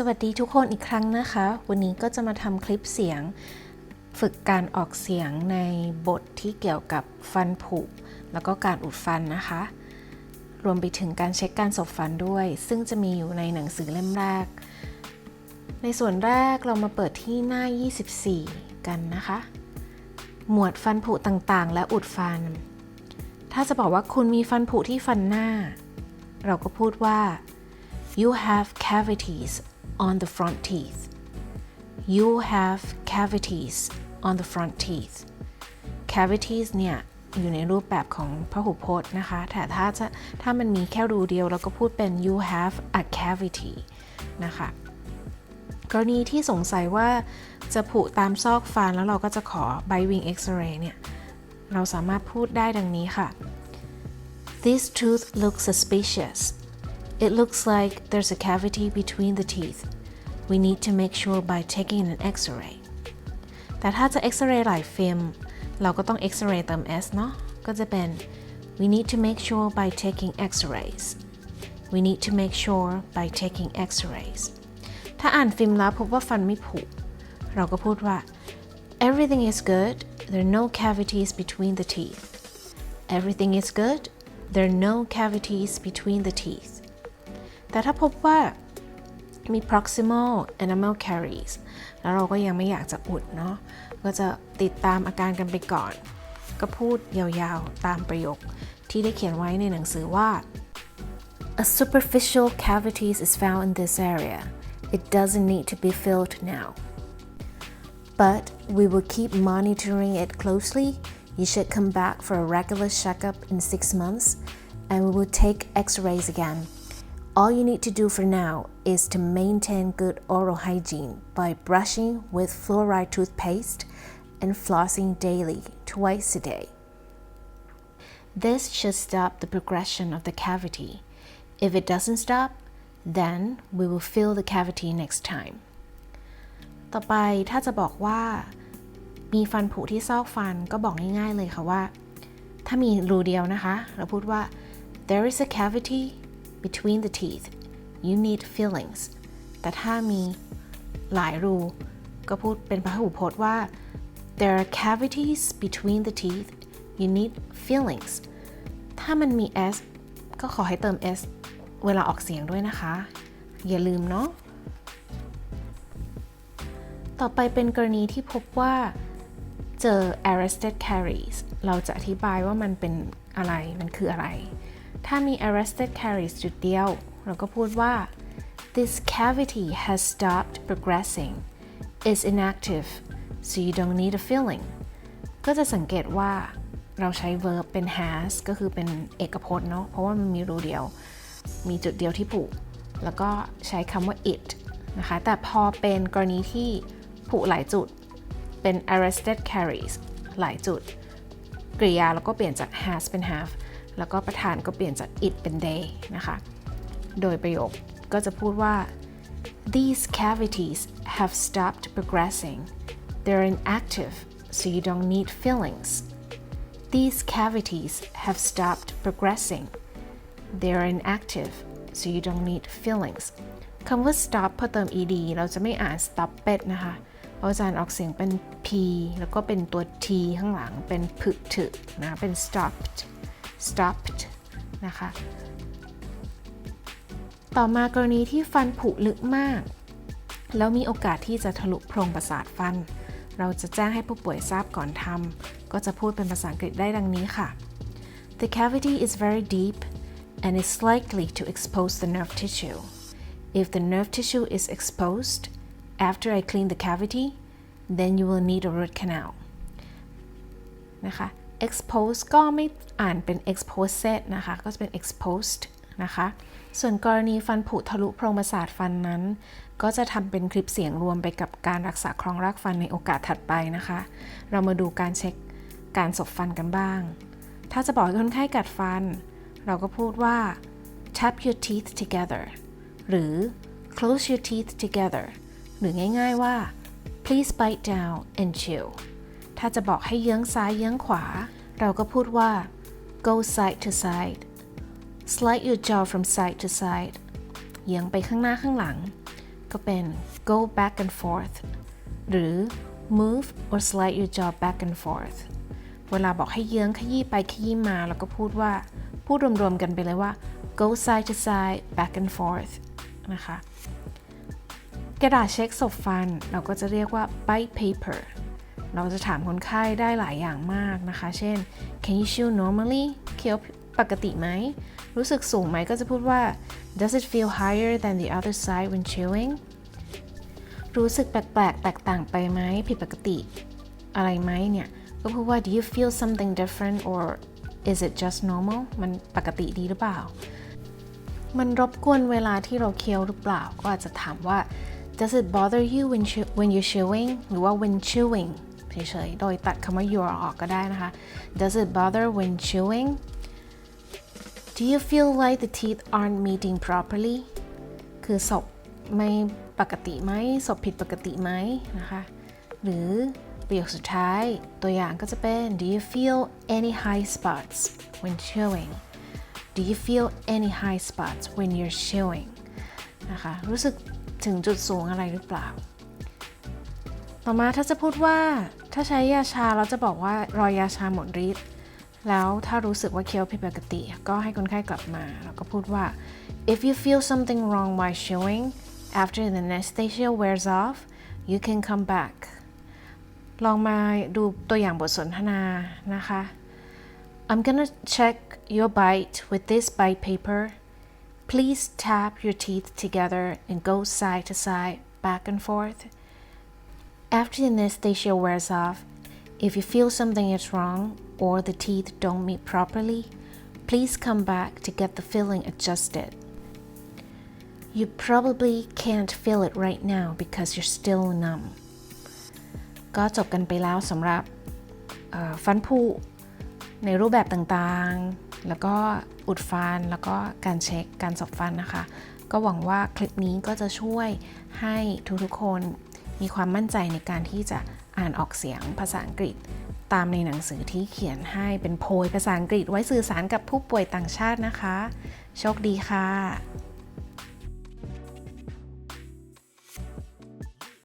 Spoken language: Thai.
สวัสดีทุกคนอีกครั้งนะคะ วันนี้ก็จะมาทำคลิปเสียง ฝึกการออกเสียงในบทที่เกี่ยวกับฟันผุ แล้วก็การอุดฟันนะคะ รวมไปถึงการเช็คการสบฟันด้วย ซึ่งจะมีอยู่ในหนังสือเล่มแรก ในส่วนแรกเรามาเปิดที่หน้า 24 กันนะคะ หมวดฟันผุต่างๆ และอุดฟัน ถ้าจะบอกว่าคุณมีฟันผุที่ฟันหน้า เราก็พูดว่า you have cavities on the front teeth you have cavities on the front teeth cavities เนี่ยอยู่ในรูปแบบของพหูพจน์นะคะ แต่ถ้าจะถ้ามันมีแค่รูเดียวเราก็พูดเป็น you have a cavity นะคะ กรณีที่สงสัยว่าจะผุตามซอกฟันแล้วเราก็จะขอ bite wing x-ray เนี่ย เราสามารถพูดได้ดังนี้ค่ะ This tooth looks suspicious. It looks like there's a cavity between the teeth. We need to make sure by taking an x-ray. แต่ถ้าจะ x-ray หลายฟิล์ม เราก็ต้อง x-ray เติม s เนาะ ก็จะเป็น we need to make sure by taking x-rays. We need to make sure by taking x-rays. ถ้าอ่านฟิล์มแล้วพบว่าฟันไม่ผุ เราก็พูดว่า everything is good. There are no cavities between the teeth. Everything is good. There are no cavities between the teeth. แต่ถ้าพบว่ามี proximal enamel caries แล้วเราก็ยังไม่อยากจะอุดเนาะ ก็จะติดตามอาการกันไปก่อน ก็พูดยาวๆ ตามประโยคที่ได้เขียนไว้ในหนังสือว่า A superficial cavities is found in this area. It doesn't need to be filled now. But we will keep monitoring it closely. You should come back for a regular checkup in six months and we will take x rays again. All you need to do for now is to maintain good oral hygiene by brushing with fluoride toothpaste and flossing daily, twice a day. This should stop the progression of the cavity. If it doesn't stop, then we will fill the cavity next time. ต่อไปถ้าจะบอกว่า มีฟันผุที่ซอกฟันก็บอกง่ายๆเลยค่ะว่า ถ้ามีรูเดียวนะคะ เราพูดว่า there is a cavity between the teeth you need fillings แต่ถ้ามีหลายรู ก็พูดเป็นพหูพจน์ว่า there are cavities between the teeth you need fillings ถ้ามันมี s ก็ขอให้เติม s เวลาออกเสียงด้วยนะคะ อย่าลืมเนาะ ต่อไปเป็นกรณีที่พบว่าเจอ arrested caries เราจะอธิบายว่ามันเป็นอะไร มันคืออะไร ถ้ามี arrested caries จุดเดียว เราก็พูดว่า this cavity has stopped progressing is inactive so you don't need a filling ก็จะสังเกตว่าเราใช้ verb เป็น has ก็คือเป็นเอกพจน์เนาะ เพราะว่ามันมีรูเดียว มีจุดเดียวที่ผุ แล้วก็ใช้คำว่า it นะคะ แต่พอเป็นกรณีที่ผุหลายจุด เป็น arrested caries หลายจุด กริยาแล้วก็เปลี่ยนจาก has เป็น have แล้วก็ประธานก็เปลี่ยนจาก it เป็น they นะคะ โดยประโยคก็จะพูดว่า these cavities have stopped progressing they're inactive so you don't need fillings these cavities have stopped progressing they're inactive so you don't need fillings คำว่า stop พอเติม ed เราจะไม่อ่าน stop it นะคะเพราะอาจารย์ออกเสียงเป็น p แล้วก็เป็นตัว t ข้างหลังเป็นผึถึนะ เป็น stopped stopped นะคะ ต่อมากรณีที่ฟันผุลึกมาก แล้วมีโอกาสที่จะทะลุโพรงประสาทฟัน เราจะแจ้งให้ผู้ป่วยทราบก่อนทำก็จะพูดเป็นภาษาอังกฤษได้ดังนี้ค่ะ The cavity is very deep and is likely to expose the nerve tissue. If the nerve tissue is exposed after I clean the cavity, then you will need a root canal. นะคะ expose ก็ไม่อ่านเป็น exposed นะคะ ก็จะเป็น exposed นะคะ ส่วนกรณีฟันผุทะลุโพรงประสาทฟันนั้น ก็จะทำเป็นคลิปเสียงรวมไปกับการรักษาครองรากฟันในโอกาสถัดไปนะคะ เรามาดูการเช็คการสบฟันกันบ้าง ถ้าจะบอกให้คนไข้กัดฟัน เราก็พูดว่า tap your teeth together หรือ close your teeth together หรือง่ายๆว่า please bite down and chew ถ้าจะบอกให้เยื้องซ้ายเยื้องขวา เราก็พูดว่า go side to side slide your jaw from side to side เยื้องไปข้างหน้าข้างหลัง ก็เป็น go back and forth หรือ move or slide your jaw back and forth เวลาบอกให้เยื้องขยี้ไปขยี้มาแล้วก็พูดว่า พูดรวมๆกันไปเลยว่า go side to side back and forth นะคะ กระดาษเช็คศพฟัน เราก็จะเรียกว่า bite paper เราจะถามคนไข้ได้หลายอย่างมากนะคะ เช่น can you chew normally เคี้ยวปกติไหม รู้สึกสูงไหมก็จะพูดว่า does it feel higher than the other side when chewing รู้สึกแปลกๆ แตกต่างไปไหม ผิดปกติอะไรไหมเนี่ย ก็พูดว่า do you feel something different or is it just normal มันปกติดีหรือเปล่า มันรบกวนเวลาที่เราเคี้ยวหรือเปล่า ก็อาจจะถามว่า does it bother you when when you're chewing หรือว่า when chewing เฉยๆ โดยตัดคำว่า you ออกก็ได้นะคะ does it bother when chewing do you feel like the teeth aren't meeting properly คือศพไม่ปกติไหมศพผิดปกติไหมนะคะ หรือประโยคสุดท้ายตัวอย่างก็จะเป็น do you feel any high spots when chewing do you feel any high spots when you're chewing นะคะ รู้สึกถึงจุดสูงอะไรหรือเปล่า ต่อมาถ้าจะพูดว่าถ้าใช้ยาชาเราจะบอกว่ารอยยาชาหมดฤทธิ์แล้วถ้ารู้สึกว่าเคี้ยวผิดปกติ ก็ให้คนไข้กลับมา แล้วก็พูดว่า if you feel something wrong while chewing after the anesthesia wears off you can come back ลองมาดูตัวอย่างบทสนทนานะคะ I'm gonna check your bite with this bite paper please tap your teeth together and go side to side back and forth After the anesthesia wears off, if you feel something is wrong or the teeth don't meet properly, please come back to get the filling adjusted. You probably can't feel it right now because you're still numb. ก็จบกันไปแล้วสำหรับเอ่อฟันผุในรูปแบบต่างๆ แล้วก็อุดฟัน แล้วก็การเช็คการสอบฟันนะคะ ก็หวังว่าคลิปนี้ก็จะช่วยให้ทุกๆคน มีความมั่นใจในการที่จะอ่านออกเสียงภาษาอังกฤษ ตามในหนังสือที่เขียนให้เป็นโพยภาษาอังกฤษไว้สื่อสารกับผู้ป่วยต่างชาตินะคะ โชคดีค่ะ